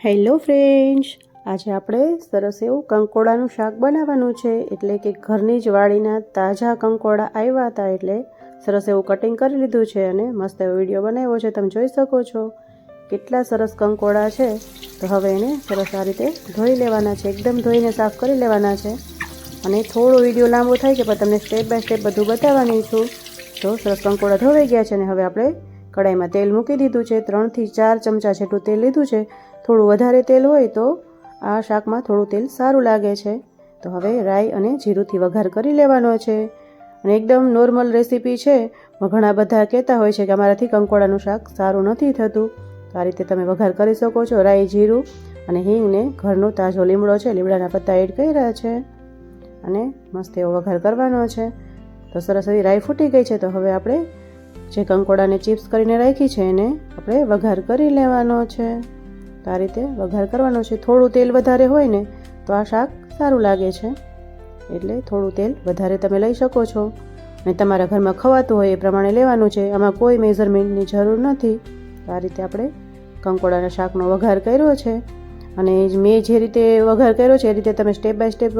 Hello friends, આજે આપણે સરસ એવું કંકોડાનું શાક બનાવવાનું છે. એટલે કે ઘરની જ વાડીના તાજા કંકોડા આવ્યા હતા એટલે સરસ એવું કટિંગ કરી લીધું છે અને મસ્ત એવો વીડિયો બનાવ્યો છે. તમે જોઈ શકો છો કેટલા સરસ કંકોડા છે. તો હવે એને સરસ આ રીતે ધોઈ લેવાના છે. એકદમ ધોઈને સાફ કરી લેવાના છે. અને થોડો વીડિયો લાંબો થાય છે, પણ તમને સ્ટેપ બાય સ્ટેપ બધું બતાવવાની છું. તો સરસ કંકોડા ધોવાઈ ગયા છે અને હવે આપણે કડાઈમાં તેલ મૂકી દીધું છે. ત્રણથી ચાર ચમચા જેટલું તેલ લીધું છે. થોડું વધારે તેલ હોય તો આ શાકમાં થોડું તેલ સારું લાગે છે. તો હવે રાઈ અને જીરુંથી વઘાર કરી લેવાનો છે. અને એકદમ નોર્મલ રેસીપી છે. ઘણા બધા કહેતા હોય છે કે અમારાથી કંકોડાનું શાક સારું નથી થતું. તો આ રીતે તમે વઘાર કરી શકો છો રાઈ, જીરું અને હિંગને ઘરનો તાજો લીમડો છે. લીમડાના પત્તા એડ કર્યા છે. અને મસ્ત એવો વઘાર કરવાનો છે. તો સરસ એવી રાઈ ફૂટી ગઈ છે. તો હવે આપણે જે કંકોડાને ચિપ્સ કરીને રાખી છે એને આપણે વઘાર કરી લેવાનો છે. તો આ રીતે વઘાર કરવાનો છે. થોડું તેલ વધારે હોય ને, તો આ શાક સારું લાગે છે. એટલે થોડું તેલ વધારે તમે લઈ શકો છો. અને તમારા ઘરમાં ખવાતું હોય એ પ્રમાણે લેવાનું છે. આમાં કોઈ મેઝરમેન્ટની જરૂર નથી. તો આ રીતે આપણે કંકોડાના શાકનો વઘાર કર્યો છે. અને મેં જે રીતે વઘાર કર્યો છે, એ રીતે તમે સ્ટેપ બાય સ્ટેપ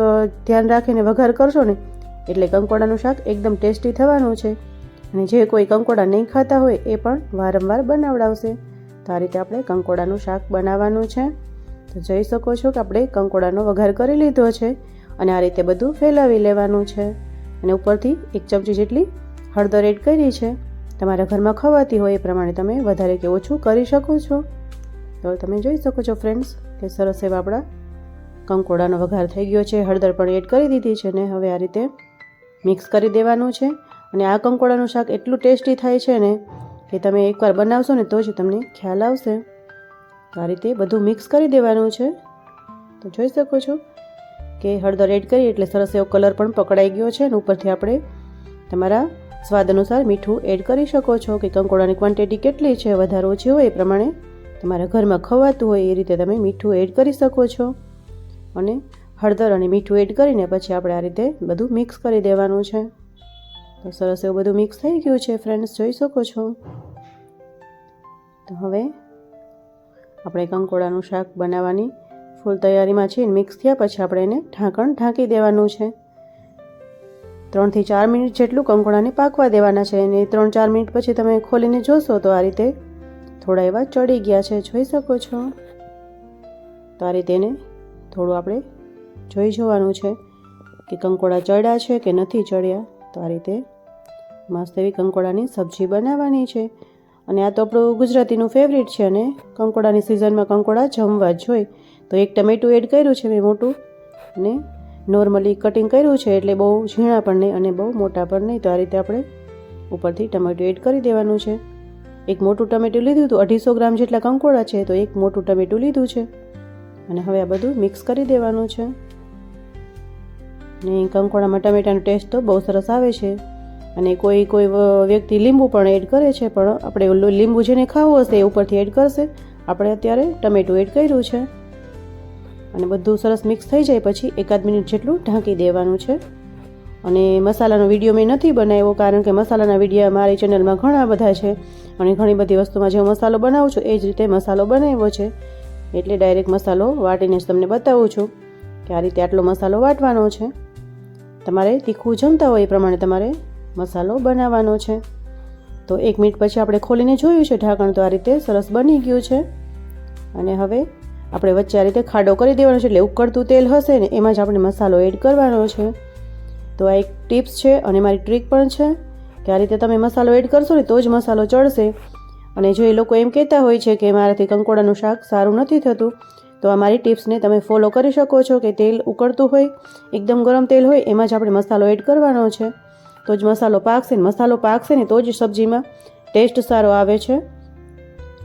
ધ્યાન રાખીને વઘાર કરશો ને, એટલે કંકોડાનું શાક એકદમ ટેસ્ટી થવાનું છે. અને જે કોઈ કંકોડા નહીં ખાતા હોય, એ પણ વારંવાર બનાવડાવશે. તો આ રીતે આપણે કંકોડાનું શાક બનાવવાનું છે. તો જોઈ શકો છો કે આપણે કંકોડાનો વઘાર કરી લીધો છે અને આ રીતે બધું ફેલાવી લેવાનું છે. અને ઉપરથી એક ચમચી જેટલી હળદર એડ કરી છે. તમારા ઘરમાં ખવાતી હોય એ પ્રમાણે તમે વધારે કે ઓછું કરી શકો છો. તો તમે જોઈ શકો છો ફ્રેન્ડ્સ કે સરસ એવા આપણા કંકોડાનો વઘાર થઈ ગયો છે. હળદર પણ એડ કરી દીધી છે ને હવે આ રીતે મિક્સ કરી દેવાનું છે. અને આ કંકોડાનું શાક એટલું ટેસ્ટી થાય છે ને કે તમે એકવાર બનાવશો ને તો જ તમને ખ્યાલ આવશે. આ રીતે બધું મિક્સ કરી દેવાનું છે. તો જોઈ શકો છો કે હળદર એડ કરી એટલે સરસ એવો કલર પણ પકડાઈ ગયો છે અને ઉપરથી આપણે તમારા સ્વાદ અનુસાર મીઠું એડ કરી શકો છો કે કંકોડાની ક્વોન્ટિટી કેટલી છે, વધારે ઓછી હોય એ પ્રમાણે તમારા ઘરમાં ખવાતું હોય એ રીતે તમે મીઠું એડ કરી શકો છો. અને હળદર અને મીઠું એડ કરીને પછી આપણે આ રીતે બધું મિક્સ કરી દેવાનું છે. તો સરસ એવું બધું મિક્સ થઈ ગયું છે ફ્રેન્ડ્સ જોઈ શકો છો. તો હવે આપણે કંકોડાનું શાક બનાવવાની ફૂલ તૈયારીમાં છે મિક્સ થયા પછી આપણે એને ઢાંકણ ઢાંકી દેવાનું છે. ત્રણથી ચાર મિનિટ જેટલું કંકોડાને પાકવા દેવાના છે અને ત્રણ ચાર મિનિટ પછી તમે ખોલીને જોશો તો આ રીતે થોડા એવા ચડી ગયા છે. જોઈ શકો છો? તો આ રીતે એને થોડું આપણે જોઈ જોવાનું છે કે કંકોડા ચડ્યા છે કે નથી ચડ્યા. તો આ રીતે મસ્ત એવી કંકોડાની સબ્જી બનાવવાની છે. અને આ તો આપણું ગુજરાતીનું ફેવરિટ છે અને કંકોડાની સિઝનમાં કંકોડા જમવા જ હોય. તો એક ટમેટું એડ કર્યું છે મેં મોટું અને નોર્મલી કટિંગ કર્યું છે એટલે બહુ ઝીણા પણ નહીં અને બહુ મોટા પણ નહીં. તો આ રીતે આપણે ઉપરથી ટમેટું એડ કરી દેવાનું છે. એક મોટું ટમેટું લીધું હતું, અઢીસો ગ્રામ જેટલા કંકોડા છે, તો એક મોટું ટમેટું લીધું છે. અને હવે આ બધું મિક્સ કરી દેવાનું છે. ને કંકોડામાં ટમેટાનો ટેસ્ટ તો બહુ સરસ આવે છે. અને કોઈ કોઈ વ્યક્તિ લીંબુ પણ એડ કરે છે, પણ આપણે લીંબુ જેને ખાવું હશે એ ઉપરથી એડ કરશે. આપણે અત્યારે ટમેટું એડ કર્યું છે. અને બધું સરસ મિક્સ થઈ જાય પછી એકાદ મિનિટ જેટલું ઢાંકી દેવાનું છે. અને મસાલાનો વીડિયો મેં નથી બનાવ્યો કારણ કે મસાલાના વીડિયો મારી ચેનલમાં ઘણા બધા છે. અને ઘણી બધી વસ્તુમાં જે મસાલો બનાવું છું એ જ રીતે મસાલો બનાવ્યો છે. એટલે ડાયરેક્ટ મસાલો વાટીને જ તમને બતાવું છું કે આ રીતે આટલો મસાલો વાટવાનો છે. તમારે તીખું જમતા હોય એ પ્રમાણે તમારે મસાલો બનાવવાનો છે. તો એક મિનિટ પછી આપણે ખોલીને જોયું છે ઢાંકણ, તો આ રીતે સરસ બની ગયું છે. અને હવે આપણે વચ્ચે આ રીતે ખાડો કરી દેવાનો છે, એટલે ઉકળતું તેલ હશે ને એમાં જ આપણે મસાલો એડ કરવાનો છે. તો આ એક ટિપ્સ છે અને મારી ટ્રીક પણ છે કે આ રીતે તમે મસાલો એડ કરશો ને તો જ મસાલો ચડશે. અને જો એ લોકો એમ કહેતા હોય છે કે મારાથી કંકોડાનું શાક સારું નથી થતું તો આ મારી ટિપ્સને તમે ફોલો કરી શકો છો કે તેલ ઉકળતું હોય, એકદમ ગરમ તેલ હોય, એમાં જ આપણે મસાલો એડ કરવાનો છે. તો જ મસાલો પાકશે ને મસાલો પાકશે ને તો જ સબ્જીમાં ટેસ્ટ સારો આવે છે.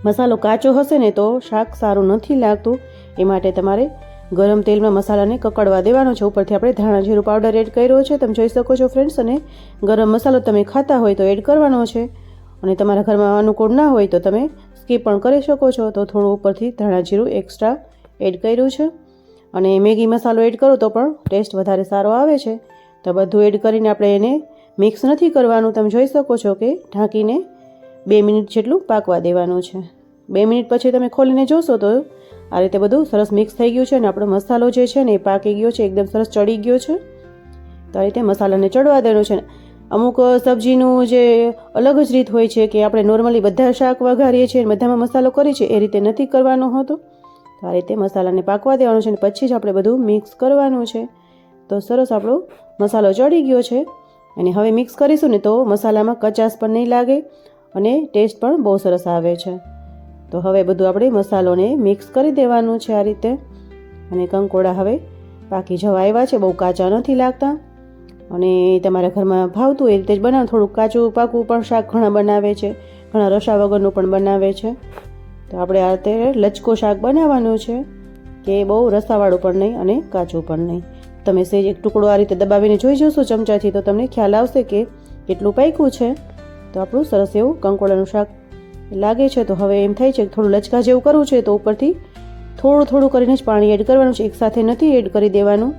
મસાલો કાચો હશે ને તો શાક સારું નથી લાગતું. એ માટે તમારે ગરમ તેલમાં મસાલાને કકડવા દેવાનો છે. ઉપરથી આપણે ધાણા જીરું પાવડર એડ કર્યો છે. તમે જોઈ શકો છો ફ્રેન્ડ્સ, અને ગરમ મસાલો તમે ખાતા હોય તો એડ કરવાનો છે. અને તમારા ઘરમાં અનુકૂળ ના હોય તો તમે સ્કીપ પણ કરી શકો છો. તો થોડું ઉપરથી ધાણા જીરું એક્સ્ટ્રા એડ કર્યું છે. અને મેગી મસાલો એડ કરો તો પણ ટેસ્ટ વધારે સારો આવે છે. તો બધું એડ કરીને આપણે એને મિક્સ નથી કરવાનું. તમે જોઈ શકો છો કે ઢાંકીને બે મિનિટ જેટલું પાકવા દેવાનું છે. બે મિનિટ પછી તમે ખોલીને જોશો તો આ રીતે બધું સરસ મિક્સ થઈ ગયું છે અને આપણો મસાલો જે છે ને એ પાકી ગયો છે. એકદમ સરસ ચડી ગયો છે. તો આ રીતે મસાલાને ચડવા દેવાનો છે. અમુક સબ્જીનું જે અલગ જ રીત હોય છે કે આપણે નોર્મલી બધા શાક વઘારીએ છીએ બધામાં મસાલો કરીએ છીએ, એ રીતે નથી કરવાનો હોતો. તો આ રીતે મસાલાને પાકવા દેવાનો છે અને પછી જ આપણે બધું મિક્સ કરવાનું છે. તો સરસ આપણો મસાલો ચડી ગયો છે. અને હવે મિક્સ કરીશું ને તો મસાલામાં કચાસ પણ નહીં લાગે અને ટેસ્ટ પણ બહુ સરસ આવે છે. તો હવે બધું આપણે મસાલોને મિક્સ કરી દેવાનું છે આ રીતે. અને કંકોડા હવે પાકી જવા આવ્યા છે, બહુ કાચા નથી લાગતા. અને તમારા ઘરમાં ભાવતું એ રીતે જ બનાવો. થોડુંક કાચું પાકું પણ શાક ઘણા બનાવે છે. ઘણા રસા વગરનું પણ બનાવે છે. તો આપણે આ રીતે લચકો શાક બનાવવાનું છે, કે બહુ રસાવાળું પણ નહીં અને કાચું પણ નહીં. તમે સેજ એક ટુકડો આ રીતે દબાવીને જોઈ જશો ચમચાથી, તો તમને ખ્યાલ આવશે કે કેટલું પાક્યું છે. તો આપણું સરસ એવું કંકોડાનું શાક લાગે છે. તો હવે એમ થાય છે કે થોડું લચકા જેવું કરવું છે, તો ઉપરથી થોડું થોડું કરીને જ પાણી એડ કરવાનું છે. એકસાથે નથી એડ કરી દેવાનું.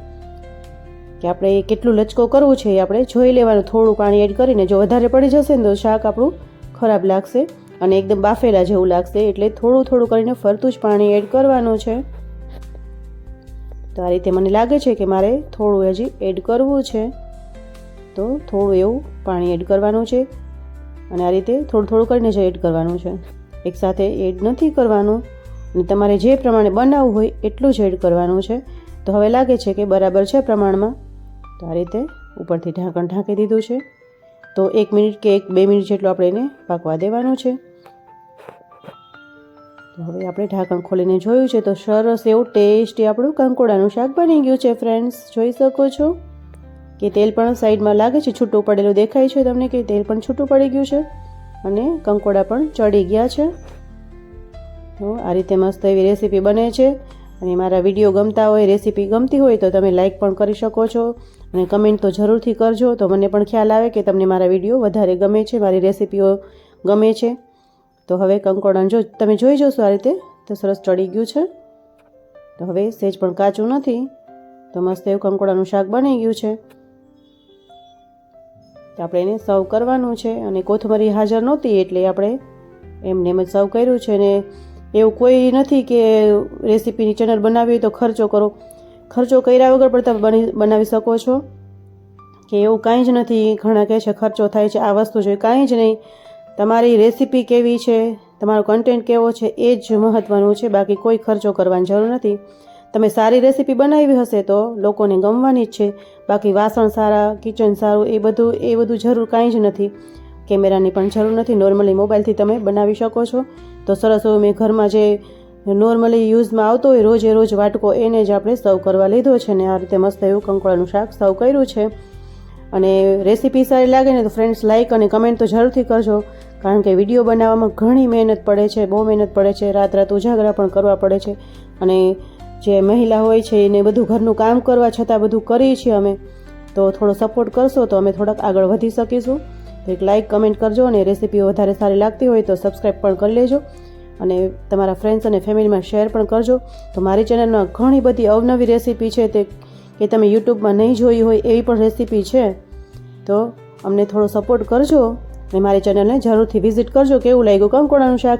કે આપણે કેટલું લચકો કરવું છે એ આપણે જોઈ લેવાનું. થોડું પાણી એડ કરીને જો વધારે પડી જશે ને તો શાક આપણું ખરાબ લાગશે. અને એકદમ બાફેલા જેવું લાગશે એટલે થોડું થોડું કરીને ફરતું જ પાણી એડ કરવાનું છે. તો આ રીતે મને લાગે છે કે મારે થોડું હજી એડ કરવું છે. તો થોડું એવું પાણી એડ કરવાનું છે અને આ રીતે થોડું થોડું કરીને જ એડ કરવાનું છે. એકસાથે એડ નથી કરવાનું અને તમારે જે પ્રમાણે બનાવવું હોય એટલું જ એડ કરવાનું છે. તો હવે લાગે છે કે બરાબર છે પ્રમાણમાં. તો આ રીતે ઉપરથી ઢાંકણ ઢાંકી દીધું છે. તો એક મિનિટ કે એક બે મિનિટ જેટલું આપણે એને પાકવા દેવાનું છે. હવે આપણે ઢાંકણ ખોલીને જોયું છે તો સરસ એવું ટેસ્ટી આપણું કંકોડાનું શાક બની ગયું છે ફ્રેન્ડ્સ જોઈ શકો છો કે તેલ પણ સાઈડમાં લાગે છે, છૂટું પડેલું દેખાય છે તમને કે તેલ પણ છૂટું પડી ગયું છે અને કંકોડા પણ ચડી ગયા છે. તો આ રીતે મસ્ત એવી રેસીપી બને છે અને મારા વીડિયો ગમતા હોય, રેસીપી ગમતી હોય તો તમે લાઇક પણ કરી શકો છો અને કમેન્ટ તો જરૂરથી કરજો. તો મને પણ ખ્યાલ આવે કે તમને મારા વીડિયો વધારે ગમે છે, મારી રેસીપીઓ ગમે છે. તો હવે કંકોડાને જો તમે જોઈ જોશો આ રીતે, તો સરસ ચડી ગયું છે. તો હવે સેજ પણ કાચું નથી, તો મસ્ત એવું કંકોડાનું શાક બની ગયું છે. તો આપણે એને સર્વ કરવાનું છે અને કોથમરી હાજર નહોતી એટલે આપણે એમને એમ જ સર્વ કર્યું છે અને એવું કોઈ નથી કે રેસીપીની ચેનલ બનાવી હોય તો ખર્ચો કરો. ખર્ચો કર્યા વગર પણ તમે બની, બનાવી શકો છો. કે એવું કાંઈ જ નથી, ઘણા કહે છે ખર્ચો થાય છે, આ વસ્તુ જોઈએ કાંઈ જ નહીં. તમારી રેસીપી કેવી છે? તમારો કન્ટેન્ટ કેવો છે? એ જ મહત્ત્વનું છે. બાકી કોઈ ખર્ચો કરવાની જરૂર નથી. તમે સારી રેસીપી બનાવી હશે તો લોકોને ગમવાની જ છે. બાકી વાસણ સારા કિચન સારું, એ બધું એ બધું જરૂર કાંઈ જ નથી. કેમેરાની પણ જરૂર નથી. નોર્મલી મોબાઈલથી તમે બનાવી શકો છો. તો સરસ એવું મેં ઘરમાં જે નોર્મલી યુઝમાં આવતો હોય, રોજે રોજ વાટકો એને જ આપણે સર્વ કરવા લીધો છે ને આ રીતે મસ્ત એવું કંકોળાનું શાક સર્વ કર્યું છે. અને રેસીપી સારી લાગે ને તો ફ્રેન્ડ્સ લાઇક અને કમેન્ટ તો જરૂરથી કરજો. કારણ કે વીડિયો બનાવવામાં ઘણી મહેનત પડે છે, બહુ મહેનત પડે છે રાત રાત ઉજાગરા પણ કરવા પડે છે. અને જે મહિલા હોય છે એને બધું ઘરનું કામ કરવા છતાં બધું કરીએ છીએ અમે. તો થોડો સપોર્ટ કરશો તો અમે થોડાક આગળ વધી શકીશું. તો એક લાઇક કમેન્ટ કરજો અને રેસીપીઓ વધારે સારી લાગતી હોય તો સબસ્ક્રાઈબ પણ કરી લેજો. અને તમારા ફ્રેન્ડ્સ અને ફેમિલીમાં શેર પણ કરજો. તો મારી ચેનલમાં ઘણી બધી અવનવી રેસીપી છે તે કે તમે યુટ્યુબમાં નહીં જોઈ હોય એવી પણ રેસીપી છે. તો અમને થોડો સપોર્ટ કરજો અને મારી ચેનલને જરૂરથી વિઝિટ કરજો. કેવું લાગ્યું? કંકોડાનું શાક?